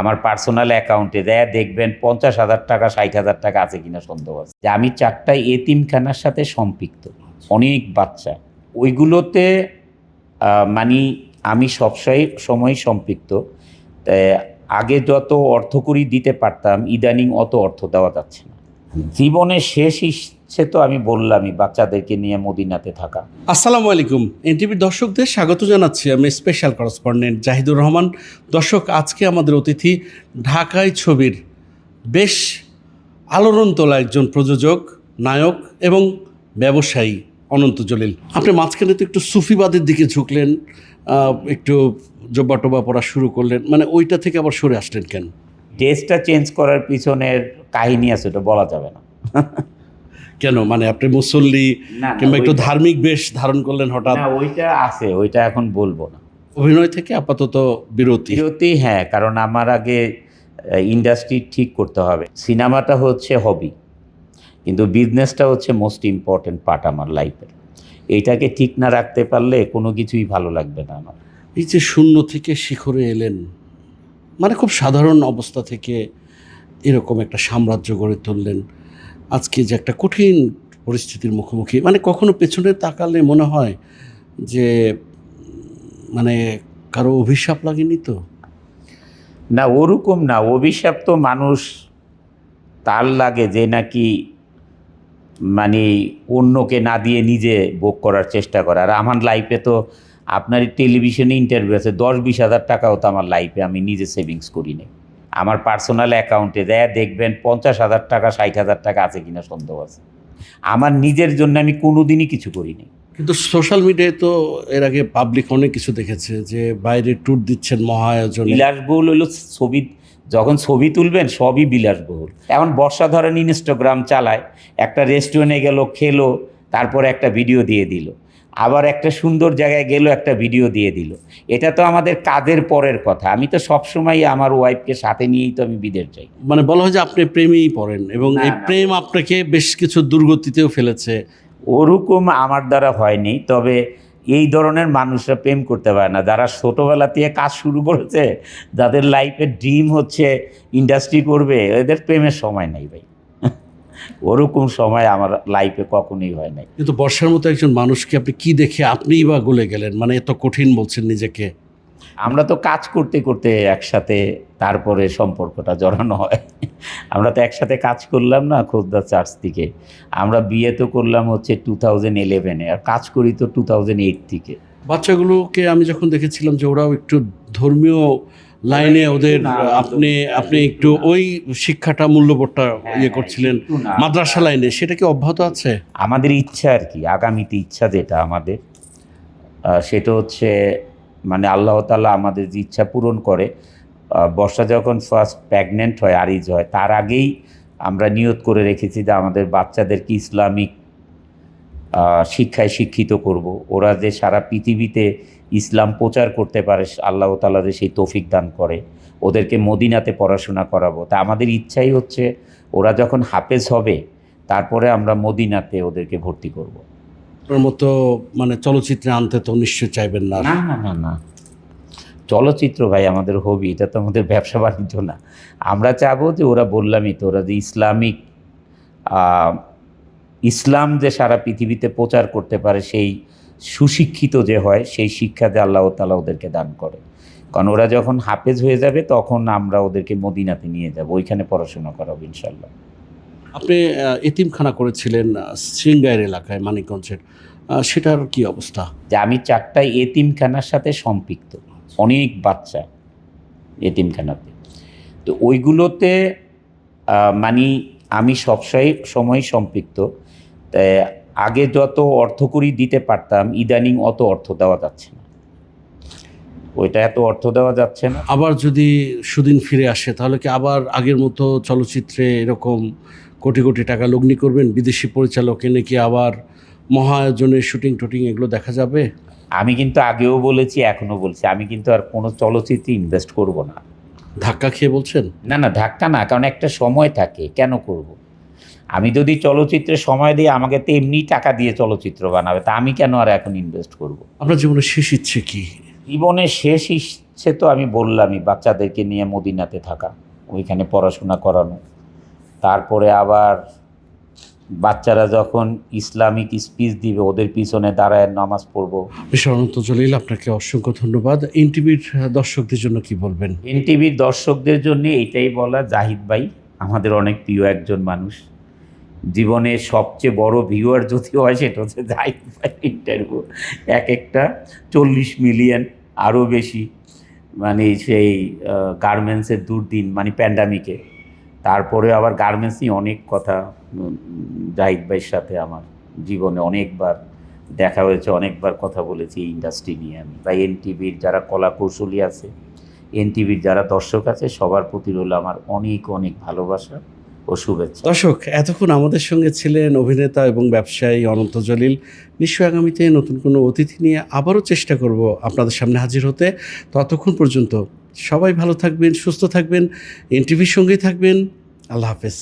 আমার পার্সোনাল অ্যাকাউন্টে দেয় দেখবেন পঞ্চাশ হাজার টাকা, ষাট হাজার টাকা আছে কিনা সন্দেহ আছে। যে আমি চারটায় এতিমখানার সাথে সম্পৃক্ত, অনেক বাচ্চা। ওইগুলোতে মানে আমি সবসময়, সময় সম্পৃক্ত। আগে যত অর্থকরী দিতে পারতাম, ইদানিং অত অর্থ দেওয়া যাচ্ছে না। জীবনের শেষ ইচ্ছে তো আমি বললামই বাচ্চাদেরকে নিয়ে মদিনাতে থাকা। আসসালামু আলাইকুম। এনটিভির দর্শকদের স্বাগত জানাচ্ছি আমি স্পেশাল করসপন্ডেন্ট জাহিদুর রহমান। দর্শক আজকে আমাদের অতিথি ঢাকায় ছবির বেশ আলোড়ন তোলা একজন প্রযোজক নায়ক এবং ব্যবসায়ী অনন্ত জলিল। আপনি মাঝখানে তো একটু সুফিবাদের দিকে ঝুঁকলেন একটু জব্বা টোবা পড়া শুরু করলেন মানে ওইটা থেকে আবার সরে আসলেন কেন? ড্রেসটা চেঞ্জ করার পিছনের কাহিনী আছে ওটা বলা যাবে না। কেন? মানে আপনি মুসল্লি কিংবা একটু ধার্মিক বেশ ধারণ করলেন হঠাৎ? ওইটা আছে ওইটা এখন বলব না। অভিনয় থেকে আপাতত বিরতি। বিরতি হ্যাঁ কারণ আমার আগে ইন্ডাস্ট্রি ঠিক করতে হবে। সিনেমাটা হচ্ছে হবি কিন্তু বিজনেসটা হচ্ছে মোস্ট ইম্পর্টেন্ট পার্ট আমার লাইফের এইটাকে ঠিক না রাখতে পারলে কোনো কিছুই ভালো লাগবে না আমার। এই যে শূন্য থেকে শিখরে এলেন মানে খুব সাধারণ অবস্থা থেকে এরকম একটা সাম্রাজ্য গড়ে তুললেন। আজকে যে একটা কঠিন পরিস্থিতির মুখোমুখি মানে কখনো পেছনে তাকালে মনে হয় যে মানে কারও অভিশাপ লাগেনি তো? না, ওরকম না। অভিশাপ তো মানুষ তার লাগে যে নাকি মানে অন্যকে না দিয়ে নিজে ভোগ করার চেষ্টা করে। আর আমার লাইফে তো আপনার টেলিভিশনে ইন্টারভিউ আছে দশ বিশ হাজার টাকাও তো আমার লাইফে আমি নিজে সেভিংস করি নি আমার পার্সোনাল অ্যাকাউন্টে দেয় দেখবেন পঞ্চাশ হাজার টাকা ষাট হাজার টাকা আছে কিনা সন্দেহ আছে। আমার নিজের জন্য আমি কোনো দিনই কিছু করিনি কিন্তু সোশ্যাল মিডিয়ায় তো এর আগে পাবলিক অনেক কিছু দেখেছে যে বাইরে ট্যুর দিচ্ছেন মহায়োজনে। বিলাসবহুল হলো ছবি যখন ছবি তুলবেন সবই বিলাসবহুল এখন বর্ষা ধরেন ইনস্টাগ্রাম চালায় একটা রেস্টুরেন্টে গেল খেলো তারপরে একটা ভিডিও দিয়ে দিল। আবার একটা সুন্দর জায়গায় গেল একটা ভিডিও দিয়ে দিল। এটা তো আমাদের কাদের পরের কথা। আমি তো সবসময় আমার ওয়াইফকে সাথে নিয়েই তো আমি বিদেশ যাই। মানে বলা হয় যে আপনি প্রেমেই পড়েন এবং এই প্রেম আপনাকে বেশ কিছু দুর্গতিতেও ফেলেছে। ওরকম আমার দ্বারা হয়নি তবে এই ধরনের মানুষরা প্রেম করতে পারে না। যারা ছোটোবেলা থেকে কাজ শুরু করেছে যাদের লাইফের ড্রিম হচ্ছে ইন্ডাস্ট্রি করবে এদের প্রেমের সময় নাই ভাই। ওরকম সময় আমার লাইফে কখনোই হয় নাই। কিন্তু বর্ষার মতো একজন মানুষকে আপনি কি দেখে আপনিই বা গলে গেলেন? মানে এত কঠিন বলছেন নিজেকে। আমরা তো কাজ করতে করতে একসাথে তারপরে সম্পর্কটা জড়ানো হয়। আমরা তো একসাথে কাজ করলাম না খোদ্দা চার্চ থেকে। আমরা বিয়ে তো করলাম হচ্ছে টু থাউজেন্ড ইলেভেনে আর কাজ করি তো টু থাউজেন্ড এইট থেকে বাচ্চাগুলোকে আমি যখন দেখেছিলাম যে ওরাও একটু ধর্মীয় লাইনে ওদের আপনি আপনি একটু ওই শিক্ষাটা মূল্যবোধটা ইয়ে করছিলেন মাদ্রাসা লাইনে সেটা কি অব্যাহত আছে? আমাদের ইচ্ছা আর কি আগামীতে ইচ্ছা যেটা আমাদের সেটা হচ্ছে মানে আল্লাহ তালা আমাদের যে ইচ্ছা পূরণ করে বর্ষা যখন ফার্স্ট প্রেগনেন্ট হয় আরিজ হয় তার আগেই আমরা নিয়ত করে রেখেছি যে আমাদের বাচ্চাদেরকে ইসলামিক শিক্ষায় শিক্ষিত করব। ওরা যে সারা পৃথিবীতে ইসলাম প্রচার করতে পারে আল্লাহ তালাদের সেই তৌফিক দান করে ওদেরকে মদিনাতে পড়াশোনা করাবো। তা আমাদের ইচ্ছাই হচ্ছে ওরা যখন হাফেজ হবে তারপরে আমরা মদিনাতে ওদেরকে ভর্তি করব। ওর মতো মানে চলচ্চিত্রে আনতে তো নিশ্চয়ই চাইবেন না। না না না না। চলচ্চিত্র ভাই আমাদের হবি এটা তো আমাদের ব্যবসা বাণিজ্য না। আমরা চাবো যে ওরা বললামই তো ওরা যে ইসলামিক ইসলাম যে সারা পৃথিবীতে প্রচার করতে পারে সেই সুশিক্ষিত যে হয় সেই শিক্ষা যে আল্লাহ তালা ওদেরকে দান করে। কারণ ওরা যখন হাফেজ হয়ে যাবে তখন আমরা ওদেরকে মদিনাতে নিয়ে যাব ওইখানে পড়াশোনা করাবো ইনশাল্লাহ আপনি এতিমখানা করেছিলেন আহ, সিঙ্গাইর এলাকায় মানিকগঞ্জের। সেটার কি অবস্থা? যে আমি চারটায় এতিমখানার সাথে সম্পৃক্ত অনেক বাচ্চা এতিমখানাতে। তো ওইগুলোতে মানে আমি সবসময় সময় সম্পৃক্ত। আগে যত অর্থকরী দিতে পারতাম ইদানিং অত অর্থ দেওয়া যাচ্ছে না। ওইটা এত অর্থ দেওয়া যাচ্ছে না। আবার যদি সুদিন ফিরে আসে তাহলে কি আবার আগের মতো চলচ্চিত্রে এরকম কোটি কোটি টাকা লগ্নি করবেন? বিদেশি পরিচালক এনে কি আবার মহায়োজনের শুটিং টুটিং এগুলো দেখা যাবে? আমি কিন্তু আগেও বলেছি এখনও বলছি। আমি কিন্তু আর কোনো চলচ্চিত্রে ইনভেস্ট করব না। ধাক্কা খেয়ে বলছেন? না না ধাক্কা না কারণ একটা সময় থাকে। কেন করব। আমি যদি চলচ্চিত্রে সময় দিই আমাকে তো এমনি টাকা দিয়ে চলচ্চিত্র বানাবে। তা আমি কেন আর এখন ইনভেস্ট করব। আপনার জীবনের শেষ ইচ্ছে কি? জীবনের শেষ ইচ্ছে তো আমি বললামই বাচ্চাদেরকে নিয়ে মদিনাতে থাকা ওইখানে পড়াশোনা করানো। তারপরে আবার বাচ্চারা যখন ইসলামিক স্পিচ দিবে ওদের পিছনে দাঁড়ায় নামাজ পড়ব। অনন্ত জলিল আপনাকে অসংখ্য ধন্যবাদ। এনটিভির দর্শকদের জন্য কি বলবেন? এনটিভির দর্শকদের জন্য এইটাই বলা জাহিদ ভাই আমাদের অনেক প্রিয় একজন মানুষ। জীবনের সবচেয়ে বড় ভিউয়ার যদি হয়, সেটা হচ্ছে জাহিদ ইন্টারভিউ এক একটা চল্লিশ মিলিয়ন আরও বেশি মানে সেই গার্মেন্টসের দুর্দিন মানে প্যান্ডামিকে তারপরে আবার গার্মেন্টস নিয়ে অনেক কথা জাহিদ ভাইয়ের সাথে আমার জীবনে অনেকবার দেখা হয়েছে, অনেকবার কথা বলেছি এই ইন্ডাস্ট্রি নিয়ে আমি। তাই এনটিভির যারা কলা কৌশলী আছে এনটিভির যারা দর্শক আছে, সবার প্রতি রইল আমার অনেক অনেক ভালোবাসা। ও শুভেচ্ছা। দর্শক, এতক্ষণ আমাদের সঙ্গে ছিলেন অভিনেতা এবং ব্যবসায়ী অনন্ত জলিল। নিশ্চয় আগামীতে নতুন কোনো অতিথি নিয়ে আবারও চেষ্টা করব আপনাদের সামনে হাজির হতে। ততক্ষণ পর্যন্ত সবাই ভালো থাকবেন, সুস্থ থাকবেন, এনটিভির সঙ্গেই থাকবেন। আল্লাহ হাফেজ।